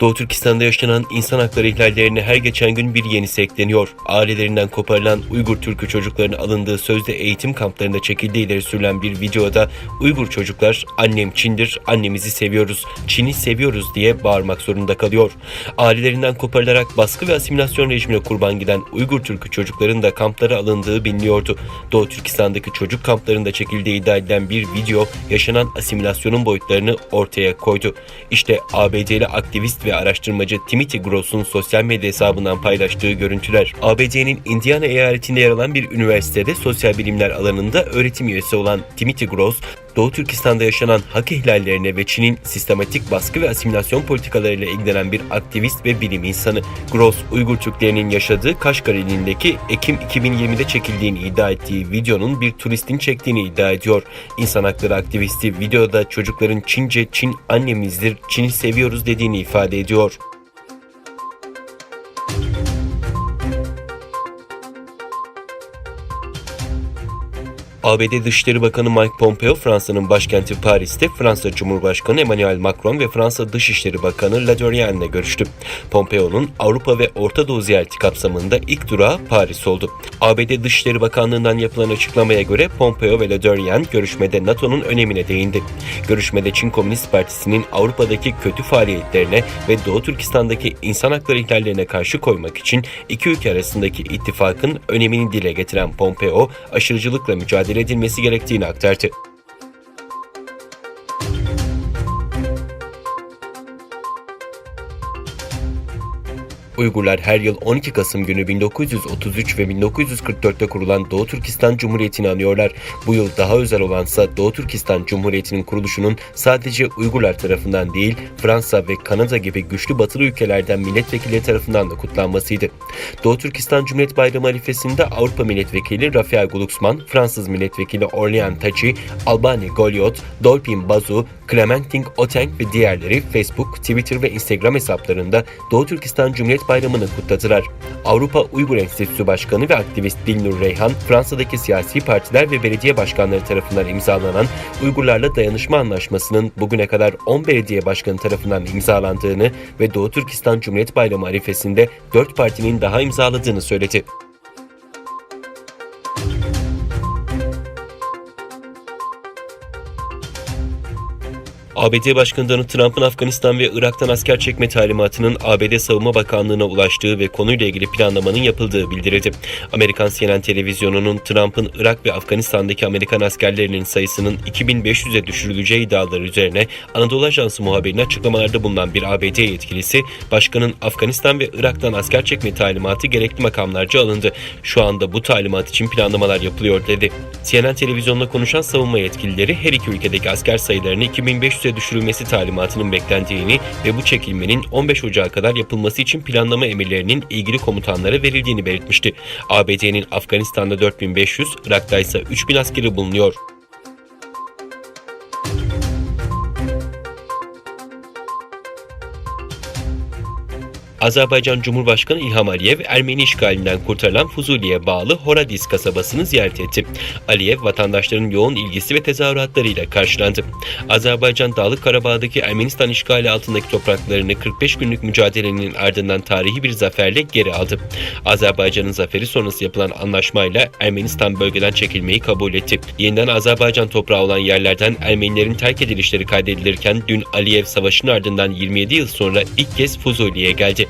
Doğu Türkistan'da yaşanan insan hakları ihlallerine her geçen gün bir yenisi ekleniyor. Ailelerinden koparılan Uygur Türk'ü çocukların alındığı sözde eğitim kamplarında çekildiği ileri sürülen bir videoda Uygur çocuklar annem Çin'dir, annemizi seviyoruz, Çin'i seviyoruz diye bağırmak zorunda kalıyor. Ailelerinden koparılarak baskı ve asimilasyon rejimine kurban giden Uygur Türk'ü çocukların da kamplara alındığı biliniyordu. Doğu Türkistan'daki çocuk kamplarında çekildiği iddia edilen bir video yaşanan asimilasyonun boyutlarını ortaya koydu. İşte ABD'li aktivist ve araştırmacı Timothy Gross'un sosyal medya hesabından paylaştığı görüntüler. ABD'nin Indiana eyaletinde yer alan bir üniversitede sosyal bilimler alanında öğretim üyesi olan Timothy Gross, Doğu Türkistan'da yaşanan hak ihlallerine ve Çin'in sistematik baskı ve asimilasyon politikalarıyla ilgilenen bir aktivist ve bilim insanı. Gross, Uygur Türklerinin yaşadığı Kaşgar ilindeki Ekim 2020'de çekildiğini iddia ettiği videonun bir turistin çektiğini iddia ediyor. İnsan hakları aktivisti videoda çocukların Çince Çin annemizdir, Çin'i seviyoruz dediğini ifade ediyor. ABD Dışişleri Bakanı Mike Pompeo, Fransa'nın başkenti Paris'te Fransa Cumhurbaşkanı Emmanuel Macron ve Fransa Dışişleri Bakanı Le Drian ile görüştü. Pompeo'nun Avrupa ve Orta Doğu ziyareti kapsamında ilk durağı Paris oldu. ABD Dışişleri Bakanlığı'ndan yapılan açıklamaya göre Pompeo ve Le Drian görüşmede NATO'nun önemine değindi. Görüşmede Çin Komünist Partisi'nin Avrupa'daki kötü faaliyetlerine ve Doğu Türkistan'daki insan hakları ihlallerine karşı koymak için iki ülke arasındaki ittifakın önemini dile getiren Pompeo, aşırıcılıkla mücadele edilmesi gerektiğini aktardı. Uygurlar her yıl 12 Kasım günü 1933 ve 1944'te kurulan Doğu Türkistan Cumhuriyeti'ni anıyorlar. Bu yıl daha özel olansa Doğu Türkistan Cumhuriyeti'nin kuruluşunun sadece Uygurlar tarafından değil, Fransa ve Kanada gibi güçlü batılı ülkelerden milletvekilleri tarafından da kutlanmasıydı. Doğu Türkistan Cumhuriyet Bayramı arifesinde Avrupa Milletvekili Rafael Glucksmann, Fransız Milletvekili Orléan Tachi, Albani Goliot, Dolphin Bazu, Clementine Oteng ve diğerleri Facebook, Twitter ve Instagram hesaplarında Doğu Türkistan Cumhuriyet Bayramı'nı kutladılar. Avrupa Uygur Enstitüsü Başkanı ve aktivist Dilnur Reyhan, Fransa'daki siyasi partiler ve belediye başkanları tarafından imzalanan Uygurlarla Dayanışma Anlaşması'nın bugüne kadar 10 belediye başkanı tarafından imzalandığını ve Doğu Türkistan Cumhuriyet Bayramı arifesinde 4 partinin daha imzaladığını söyledi. ABD Başkanı Donald Trump'ın Afganistan ve Irak'tan asker çekme talimatının ABD Savunma Bakanlığı'na ulaştığı ve konuyla ilgili planlamanın yapıldığı bildirildi. Amerikan CNN televizyonunun Trump'ın Irak ve Afganistan'daki Amerikan askerlerinin sayısının 2500'e düşürüleceği iddiaları üzerine Anadolu Ajansı muhabirine açıklamalarda bulunan bir ABD yetkilisi, başkanın Afganistan ve Irak'tan asker çekme talimatı gerekli makamlarca alındı. Şu anda bu talimat için planlamalar yapılıyor dedi. CNN televizyonla konuşan savunma yetkilileri her iki ülkedeki asker sayılarını 2500'e düşürülmesi talimatının beklendiğini ve bu çekilmenin 15 Ocağı kadar yapılması için planlama emirlerinin ilgili komutanlara verildiğini belirtmişti. ABD'nin Afganistan'da 4500, Irak'ta ise 3000 askeri bulunuyor. Azerbaycan Cumhurbaşkanı İlham Aliyev, Ermeni işgalinden kurtarılan Fuzuli'ye bağlı Horadiz kasabasını ziyaret etti. Aliyev, vatandaşların yoğun ilgisi ve tezahüratlarıyla karşılandı. Azerbaycan Dağlık Karabağ'daki Ermenistan işgali altındaki topraklarını 45 günlük mücadelenin ardından tarihi bir zaferle geri aldı. Azerbaycan'ın zaferi sonrası yapılan anlaşmayla Ermenistan bölgeden çekilmeyi kabul etti. Yeniden Azerbaycan toprağı olan yerlerden Ermenilerin terk edilişleri kaydedilirken dün Aliyev savaşın ardından 27 yıl sonra ilk kez Fuzuli'ye geldi.